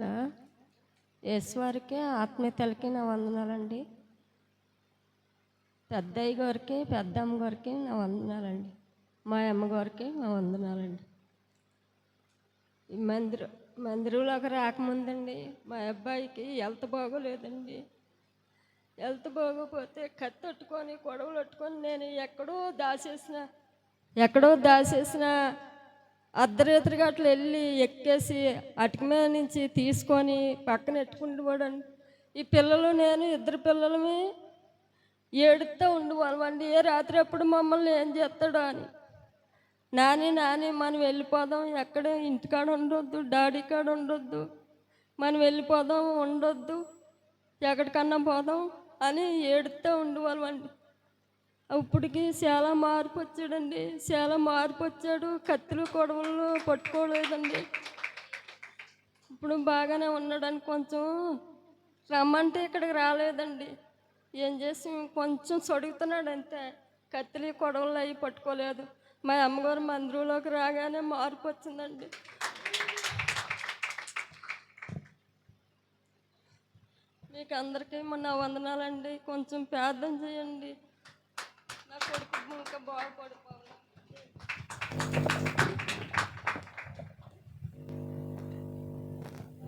Hello యేసువారికి ఆత్మీయతలకి నా వందనాలండి. పెద్దయ్య గారికి పెద్దమ్మ గారికి నా వందనాలండి. మా అమ్మగారికి నా వందనాలండి. ఈ మందిరం మందిరంలోకి రాకముందండి మా అబ్బాయికి హెల్త్ బాగోలేదండి. హెల్త్ బాగోపోతే కత్తి కొడవలు గొడవలు నేను ఎక్కడో దాచేసిన ఎక్కడో దాచేసిన అర్ధరాత్రిగా అట్లా వెళ్ళి ఎక్కేసి అటుక మీద నుంచి తీసుకొని పక్కన ఎట్టుకుంటూ ఈ పిల్లలు నేను ఇద్దరు పిల్లలమి ఏడుస్తూ ఉండేవాళ్ళమండి ఏ రాత్రి అప్పుడు మమ్మల్ని ఏం చేస్తాడో అని. నాని నాని మనం వెళ్ళిపోదాం. ఎక్కడ? ఇంటికాడ ఉండొద్దు డాడీ కాడ ఉండొద్దు. మనం వెళ్ళిపోదాం ఉండొద్దు. ఎక్కడికన్నా పోదాం అని ఏడుస్తూ ఉండేవాళ్ళమండి ఇప్పటికి చాలా మార్పు వచ్చాడండి. చాలా మార్పు వచ్చాడు. కత్తులు కొడవలు పట్టుకోలేదండి. ఇప్పుడు బాగానే ఉన్నాడని కొంచెం రమ్మంటే ఇక్కడికి రాలేదండి. ఏం చేసి కొంచెం సొడుగుతున్నాడు అంతే. కత్తిలి కొడవలు అవి పట్టుకోలేదు. మా అమ్మగారు మందిరంలోకి రాగానే మార్పు వచ్చిందండి. మీకు అందరికీ మన వందనాలండి. కొంచెం ప్రార్థన చేయండి.